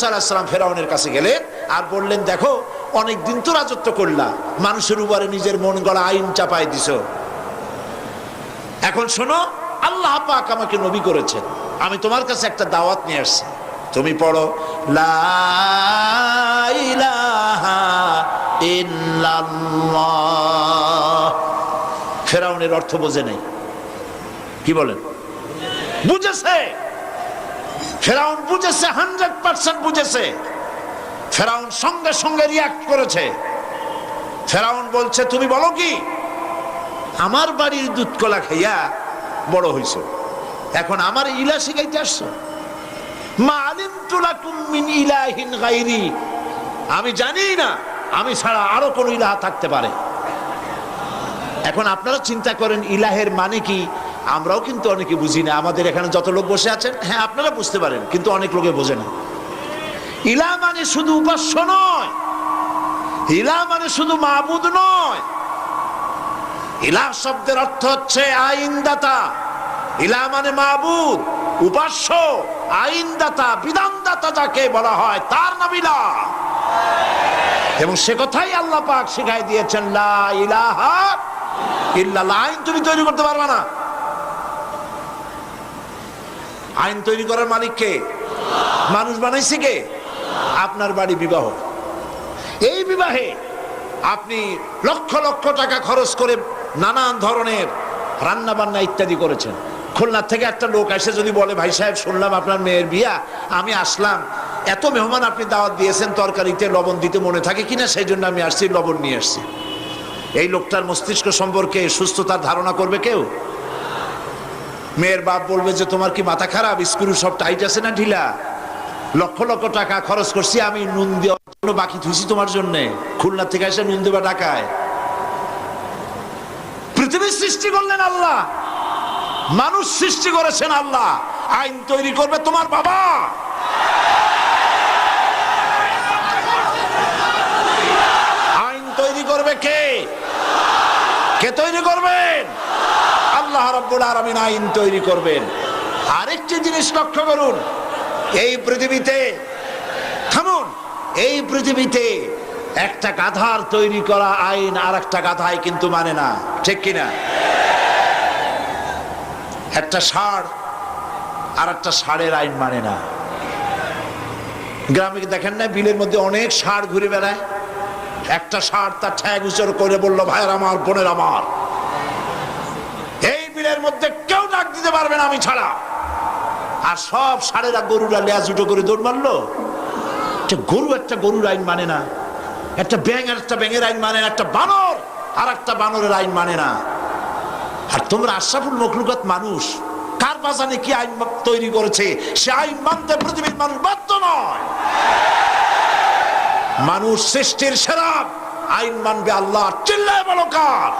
সাল্লাম ফেরাউনের কাছে গেলেন আর বললেন, দেখো অনেক দিন তো রাজত্ব করলা, মানুষের উপরে নিজের মন গড়া আইন চাপাই দিছ। এখন শোনো, আল্লাহ পাক আমাকে নবী করেছেন। আমি তোমার কাছে একটা দাওয়াত নিয়ে আসছি। তুমি পড়ো ফেরাউনের অর্থ বোঝে নাই। কি বলেন? বুঝেছে? ফেরাউন বুঝেছে, হান্ড্রেড পার্সেন্ট বুঝেছে। ফেরাউন সঙ্গে সঙ্গে রিয়াক্ট করেছে। ফেরাউন বলছে, তুমি বলো কি? আমার বাড়ির দুধ কলা খাইয়া বড় হইছো। এখন আমার ইলা শিখাইতে আসছো। মা আলিম তুলাকুম মিন ইলাহিন গাইরি। আমি জানি না, আমি ছাড়া আরও কোন ইলাহা থাকতে পারে। এখন আপনারা চিন্তা করেন, ইলাহের মানে কি? আমরাও কিন্তু অনেকে বুঝি না, আমাদের এখানে যত লোক বসে আছেন হ্যাঁ আপনারা বুঝতে পারেন, কিন্তু অনেক লোকে বোঝে না। ইলা মানে শুধু উপাস্য নয়, ইলা মানে শুধু মাহবুদ নয়। ইলা শব্দের অর্থ হচ্ছে আইনদাতা। ইলা মানে মাহবুদ উপাস্য, আইনদাতা, বিধানদাতা যাকে বলা হয়, তার নাম ইলা। এবং সে কথাই আল্লাহ পাক শিখাই দিয়েছেন, লা ইলাহা ইল্লাল্লাহ। আইন তুমি তৈরি করতে পারবে না। আইন তৈরি করার মালিক কে? মানুষ বানাইছে কে? আপনার বাড়ি বিবাহ। এই বিবাহে আপনি লক্ষ লক্ষ টাকা খরচ করে নানান ধরনের রান্না বান্না ইত্যাদি করেছেন। খুলনা থেকে একটা লোক এসে যদি বলে, ভাই সাহেব, শুনলাম আপনার মেয়ের বিয়া, আমি আসলাম। এত মেহমান আপনি দাওয়াত দিয়েছেন, তরকারিতে লবণ দিতে মনে থাকে কিনা? সেই জন্য আমি আসছি, লবণ নিয়ে আসছি। এই লোকটার মস্তিষ্ক সম্পর্কে সুস্থতার ধারণা করবে কেউ? মেয়ের বাপ বলবে যে, তোমার কি মাথা খারাপ? স্ক্রু সব টাইট আছে না ঢিলা? লক্ষ লক্ষ টাকা খরচ করছি, আমি নুন দেওয়ার জন্য বাকি থুইছি তোমার জন্য। খুলনা থেকে এসে নুন দেবা পৃথিবীর সৃষ্টি করলেন আল্লাহ। মানুষ সৃষ্টি করেছেন আল্লাহ। আইন তৈরি করবে তোমার বাবা। আইন তৈরি করবে কে? কে তৈরি করবেন? আল্লাহ রব্বুল আলামিন আইন তৈরি করবেন। আরেকটি জিনিস লক্ষ্য করুন, এই পৃথিবীতে, থামুন, এই পৃথিবীতে একটা গাধার তৈরি করা আইন আর একটা গাধায় কিন্তু মানে না, ঠিক কিনা একটা ষাঁড় আর একটা ষাঁড়ের আইন মানে না। গ্রামে দেখেন না, বিলের মধ্যে অনেক ষাঁড় ঘুরে বেড়ায়? একটা ষাঁড় তার ঠ্যাগ উচর করে বলল, ভাইয়ের আমার, বোনের আমার। এই বিলের মধ্যে কেউ ডাক দিতে পারবে না আমি ছাড়া। আর সব ষাঁড়েরা গরুরা লেজ উঠো করে দৌড় মারলো। গরু, একটা গরুর আইন মানে না। একটা ব্যাং আর একটা ব্যাঙের আইন মানে না। একটা বানর আর একটা বানরের আইন মানে না। আর তোমরা আশরাফুল মখলুকাত মানুষ, কার বাজানে কি আইন তৈরি করেছে? সে আইন মানতে পৃথিবীর মানুষ বাধ্য নয়। মানুষ সৃষ্টির সেরা আইন মানবে আল্লাহ। চিল্লায় বলো কার?